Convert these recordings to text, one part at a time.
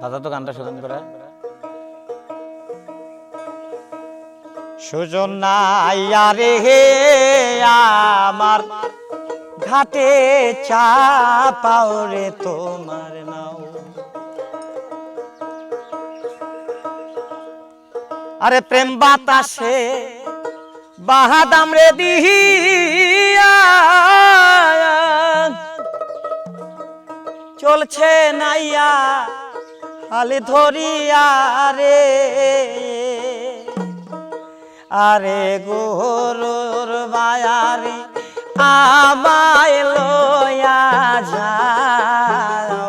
দাদা তো গানটা শোনেন করে। সুজন নাই হে, আমার ঘাটে চা পাও রে তোমার নাও। আরে প্রেম বাতাসে বাহাদাম রে দিহিয়া চলছে নাইয়া হালে ধরিয়া রে। আরে গোরুর বায়ারি আমায় লয়া যাও।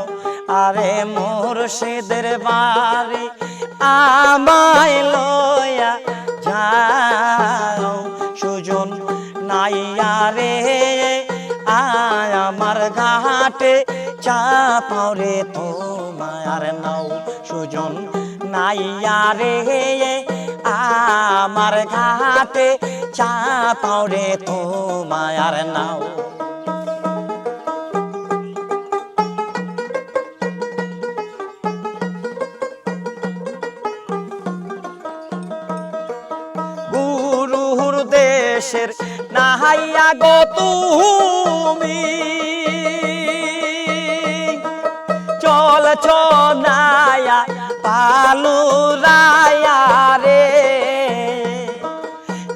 আরে মোর সেদের বাড়ি আমায় লয়া চাপাও রে তোমার নাও সুজন নাইয়া রে। আমার ঘাটে চাপাও রে তোমার নাও। দেশের নাহাইয়া গো তুমি। নায়া পালু রায়া রে।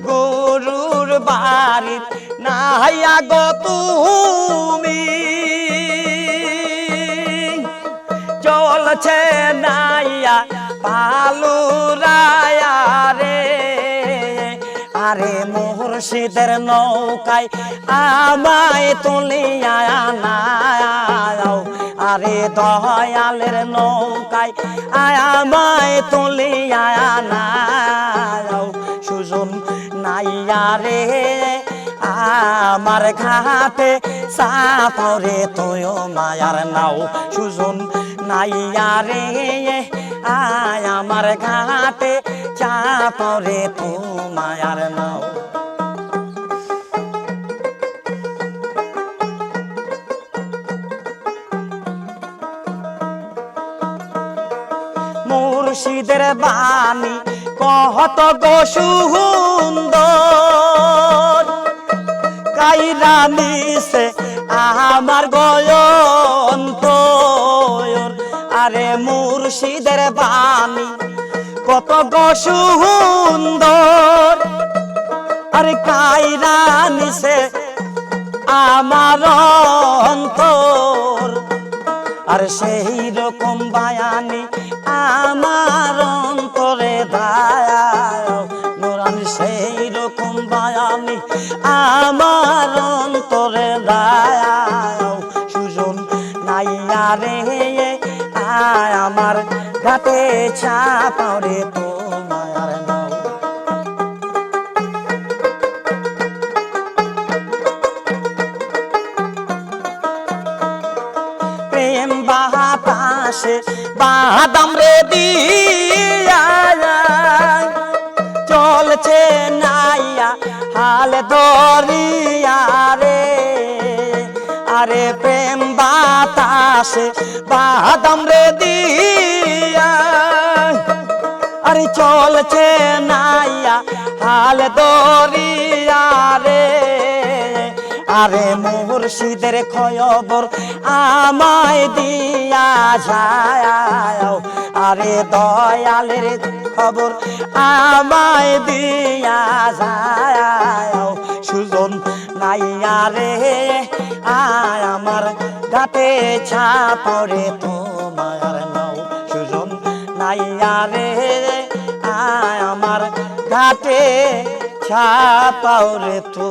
গরুর বাড়ির নাহাইয়া গো তুমি। চলছে নাইয়া, পালু রায়া রে। আরে মুর্শিদের নৌকায় আমায় তুলিয়া নাও। আরে দয়ালের নৌকায় তুলি, আয়া নাও সুজন নাইয়া রে আমার ঘাটে সাপরে তোয় মায়ার নাও সুজন নাইয়া রে আয় আমার ঘাটে চাপরে তো মায়ার নাও। মুর্শিদের বাণী কহত গো সুন্দর। কাইরা নিছে আমার গয়ন্ত আরে মুর্শিদের বাণী কত গো সুন্দর। আরে কাইরা নিছে আমার অন্তর। আর সেই রকম বায়ানি আমার প্রেম বাতাসে, বাদাম রে দিয়া চলছে নাইয়া, হাল ধরিয়া রে। আরে প্রেম বাতাসে, বাদাম রে দিয়া আরে চলছে নাইয়া, হাল দরিয়া রে। আরে মুর্শিদের খয়বর আমায় দিয়া যায়। আরে দয়ালের খবর আমায় দিয়া যায়। সুজন নাইয়া রে আয় আমার গাতে ছাপরে তোমার নাও। সুজন নাইয়া রে আয় আমার ঘাটে ছাপাও রে তো